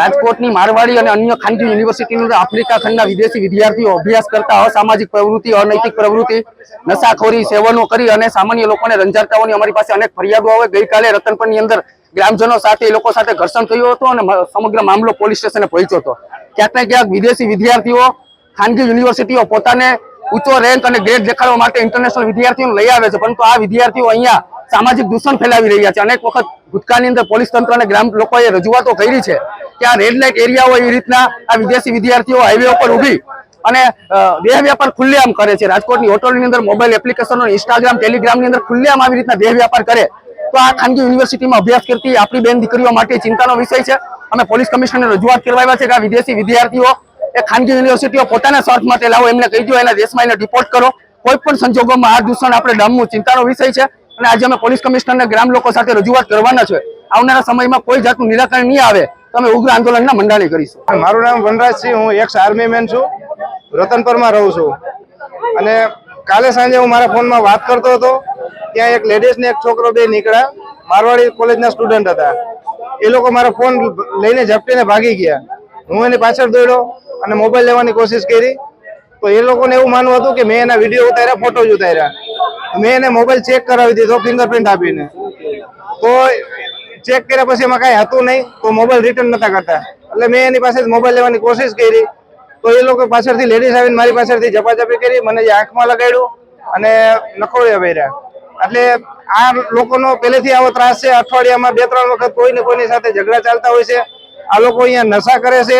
રાજકોટની મારવાડી અને અન્ય ખાનગી યુનિવર્સિટીની આફ્રિકા ખંડના વિદેશી વિદ્યાર્થીઓ અભ્યાસ કરતા અસામાજિક પ્રવૃત્તિ, અનૈતિક પ્રવૃત્તિ, નશાખોરી, સેવનો કરી અને સામાન્ય લોકોને રંજાડતાઓની અમારી પાસે અનેક ફરિયાદો આવે. ગઈકાલે રતનપરની અંદર ગ્રામજનો સાથે, એ લોકો સાથે ઘર્ષણ થયું હતું અને સમગ્ર મામલો પોલીસ સ્ટેશને પહોંચ્યો હતો. ક્યાંક ને ક્યાંક વિદેશી વિદ્યાર્થીઓ, ખાનગી યુનિવર્સિટીઓ પોતાને ઊંચો રેન્ક અને ગ્રેડ દેખાડવા માટે ઇન્ટરનેશનલ વિદ્યાર્થીઓને લઈ આવે છે, પરંતુ આ વિદ્યાર્થીઓ અહીંયા સામાજિક દૂષણ ફેલાવી રહ્યા છે. અનેક વખત ભૂતકાળની અંદર પોલીસ તંત્ર અને ગ્રામ લોકોએ રજૂઆતો કરી છે. કે આ રેડ લાઇટ એરિયા હોય એ રીતના આ વિદેશી વિદ્યાર્થીઓ હાઈવે ઉપર ઊભી અને દેહ વ્યાપાર ખુલ્લેઆમ કરે છે. રાજકોટની હોટલની અંદર મોબાઈલ એપ્લિકેશનો ઇન્સ્ટાગ્રામ ટેલિગ્રામની અંદર ખુલ્લેઆમ આવી રીતના દેહ વ્યાપાર કરે. તો આ ખાનગી યુનિવર્સિટીમાં અભ્યાસ કરતી આપણી બેન દીકરીઓ માટે ચિંતાનો વિષય છે અમે પોલીસ કમિશનરને રજૂઆત કરવા છે કે આ વિદેશી વિદ્યાર્થીઓ એ ખાનગી યુનિવર્સિટીઓ પોતાના સ્વાર્થ માટે લાવો, એમને કહી દો, એના દેશમાં એને ડિપોર્ટ કરો. કોઈ પણ સંજોગોમાં આ દૂષણ આપણે ડામવું ચિંતાનો વિષય છે અને આજે અમે પોલીસ કમિશનરને ગ્રામ લોકો સાથે રજૂઆત કરવાના છે. આવનારા સમયમાં કોઈ જાતનું નિરાકરણ નહીં આવે. તો અમે ઉગ્ર આંદોલનના મંડાણી કરીશું. મારું નામ વનરાજસિંહ, હું એક્સ આર્મી મેન છું. રતનપરમાં રહું છું. અને કાલે સાંજે હું મારા ફોનમાં વાત કરતો હતો, ત્યાં એક લેડીઝ ને એક છોકરો બે નીકળ્યા. મારવાડી કોલેજના સ્ટુડન્ટ હતા. એ લોકો મારો ફોન લઈને ઝપટીને ભાગી ગયા. હું એની પાછળ દોડ્યો અને મોબાઈલ લેવાની કોશિશ કરી. તો એ લોકોને એવું માનવું હતું કે મેં એના વીડિયો ઉતાર્યા ફોટો જ ઉતાર્યા. મેં એને મોબાઈલ ચેક કરાવી દીધો ફિંગરપ્રિન્ટ આપીને. તો ચેક કર્યા પછી એમાં કાંઈ હતું નહીં, તો મોબાઈલ રિટર્ન નતા કરતા. એટલે મેં એની પાસે મોબાઈલ લેવાની કોશિશ કરી. તો એ લોકો પાછળથી લેડીઝ આવીને મારી પાછળથી ઝપાઝપી કરી, મને જે આંખમાં લગાડ્યું અને નખોડિયા પહેર્યા. એટલે આ લોકોનો પહેલેથી આવો ત્રાસ છે. અઠવાડિયામાં બે ત્રણ વખત કોઈ ને કોઈની સાથે ઝઘડા ચાલતા હોય છે. આ લોકો અહીંયા નશા કરે છે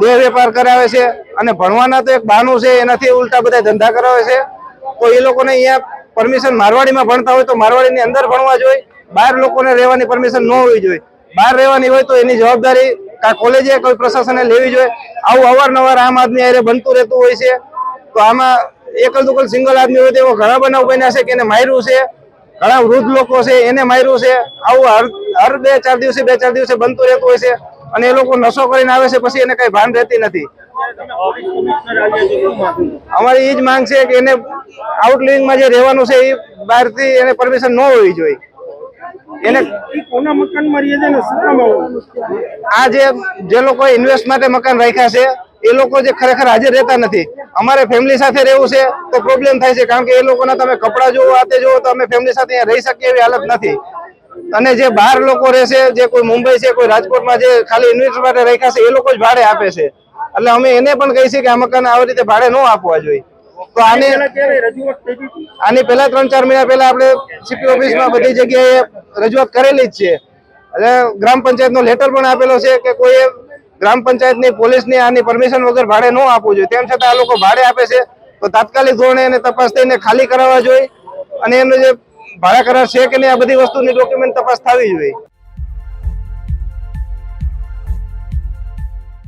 દેહ વેપાર કરાવે છે અને ભણવાના તો એક બહાનું છે, એનાથી ઉલટા બધા ધંધા કરાવે છે. તો એ લોકોને અહીંયા પરમિશન મારવાડીમાં ભણતા હોય તો મારવાડીની અંદર ભણવા જોઈએ. બહાર લોકોને રહેવાની પરમિશન ન હોવી જોઈએ. બહાર રહેવાની હોય તો એની જવાબદારી કા કોલેજે કોઈ પ્રશાસને લેવી જોઈએ. આવું અવારનવાર આમ આદમી હારે બનતું રહેતું હોય છે. તો આમાં એકલ દુકલ સિંગલ આદમી હોય તો એવો ઘણા બનાવ બન્યા છે કે એને માર્યું છે. ઘણા વૃદ્ધ લોકો છે, એને માર્યું છે. આવું હર હર બે, ચાર દિવસે, બે, ચાર દિવસે બનતું રહેતું હોય છે. અને એ લોકો નશો કરીને આવે છે, પછી એને કઈ ભાન રહેતી નથી. અમારી એ જ માંગ છે કે એને આઉટલિવિંગમાં જે રહેવાનું છે એ બહારથી એને પરમિશન ન હોવી જોઈએ. એને કોના મકાનમાં રહીએ છે ને શું કામ આવું? આ જે જે લોકો ઇન્વેસ્ટ માટે મકાન રાખ્યા છે એ લોકો જે ખરેખર હાજર રહેતા નથી. અમારે ફેમિલી સાથે રહેવું છે તો પ્રોબ્લેમ થાય છે કારણ કે એ લોકોના તમે કપડાં જોવો આ તે જોવો તો અમે ફેમિલી સાથે રહી શકીએ એવી હાલત નથી. અને જે બહાર લોકો રહેશે જે કોઈ મુંબઈ છે કોઈ રાજકોટમાં જે ખાલી ઇન્વેસ્ટ માટે રાખ્યા છે એ લોકો જ ભાડે આપે છે. એટલે અમે એને પણ કહી છે કે આ મકાન આવી રીતે ભાડે ન આપવા જોઈએ. તો આને આની પહેલા ત્રણ ચાર મહિના પહેલા આપણે સીપી ઓફિસમાં બધી જગ્યાએ રજૂઆત કરેલી જ છે. એટલે ગ્રામ પંચાયતનો લેટર પણ આપેલો છે કે કોઈ ગ્રામ પંચાયતની પોલીસની આની પરમિશન વગર ભાડે ન આપવું જોઈએ. તેમ છતાં આ લોકો ભાડે આપે છે. તો તાત્કાલિક ધોરણે એને તપાસ થઈને ખાલી કરાવવા જોઈએ. અને એનું જે ભાડા કરાર છે કે નહીં, આ બધી વસ્તુની ડોક્યુમેન્ટ તપાસ થવી જોઈએ.